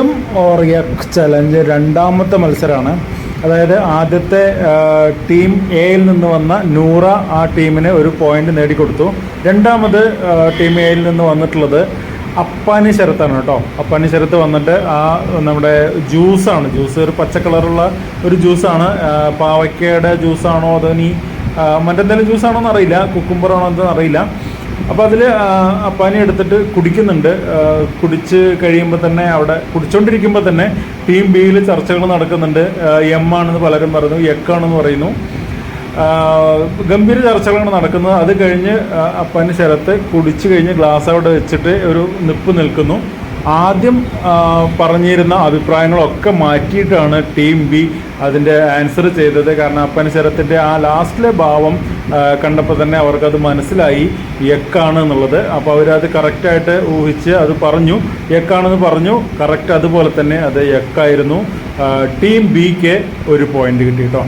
M or Ek challenge രണ്ടാമത്തെ മത്സരമാണ്. അതായത് ആദ്യത്തെ ടീം എയിൽ നിന്ന് വന്ന നൂറ ആ ടീമിന് ഒരു പോയിന്റ് നേടിക്കൊടുത്തു. രണ്ടാമത് ടീം എയിൽ നിന്ന് വന്നിട്ടുള്ളത് അപ്പാനി ശരത്താണ് കേട്ടോ. അപ്പാനി ശരത്ത് വന്നിട്ട് ആ നമ്മുടെ ജ്യൂസാണ് ജ്യൂസ് ഒരു പച്ച കളറുള്ള ഒരു ജ്യൂസാണ് പാവയ്ക്കയുടെ ജ്യൂസാണോ അതോ ഇനി മറ്റെന്തെങ്കിലും ജ്യൂസാണോ എന്നറിയില്ല കുക്കുംബറാണോ എന്താണെന്ന് അറിയില്ല. അപ്പോൾ അതിൽ പനി എടുത്തിട്ട് കുടിക്കുന്നുണ്ട്. കുടിച്ച് കഴിയുമ്പോൾ തന്നെ അവിടെ കുടിച്ചുകൊണ്ടിരിക്കുമ്പോൾ തന്നെ ടീം ബിയിൽ ചർച്ചകൾ നടക്കുന്നുണ്ട്. എം ആണെന്ന് പലരും പറയുന്നു എക്കാണെന്ന് പറയുന്നു. ഗംഭീര ചർച്ചകളാണ് നടക്കുന്നത്. അത് കഴിഞ്ഞ് അപ്പാനി ശരത്ത് കുടിച്ചു കഴിഞ്ഞ് ഗ്ലാസ് അവിടെ വെച്ചിട്ട് ഒരു നിപ്പ് നിൽക്കുന്നു. ആദ്യം പറഞ്ഞിരുന്ന അഭിപ്രായങ്ങളൊക്കെ മാറ്റിയിട്ടാണ് ടീം ബി അതിന്റെ ആൻസർ ചെയ്തത്. കാരണം അപ്പൻ ശരത്തിന്റെ ആ ലാസ്റ്റിലെ ഭാവം കണ്ടപ്പോൾ തന്നെ അവർക്കത് മനസ്സിലായി. യക്കാണ് എന്നുള്ളത്. അപ്പോൾ അവരത് കറക്റ്റായിട്ട് ഊഹിച്ച് അത് പറഞ്ഞു. യക്കാണെന്ന് പറഞ്ഞു. കറക്റ്റ് അതുപോലെ തന്നെ അത് യക്കായിരുന്നു. ആ, ടീം ബിക്ക് ഒരു പോയിന്റ് കിട്ടി കേട്ടോ.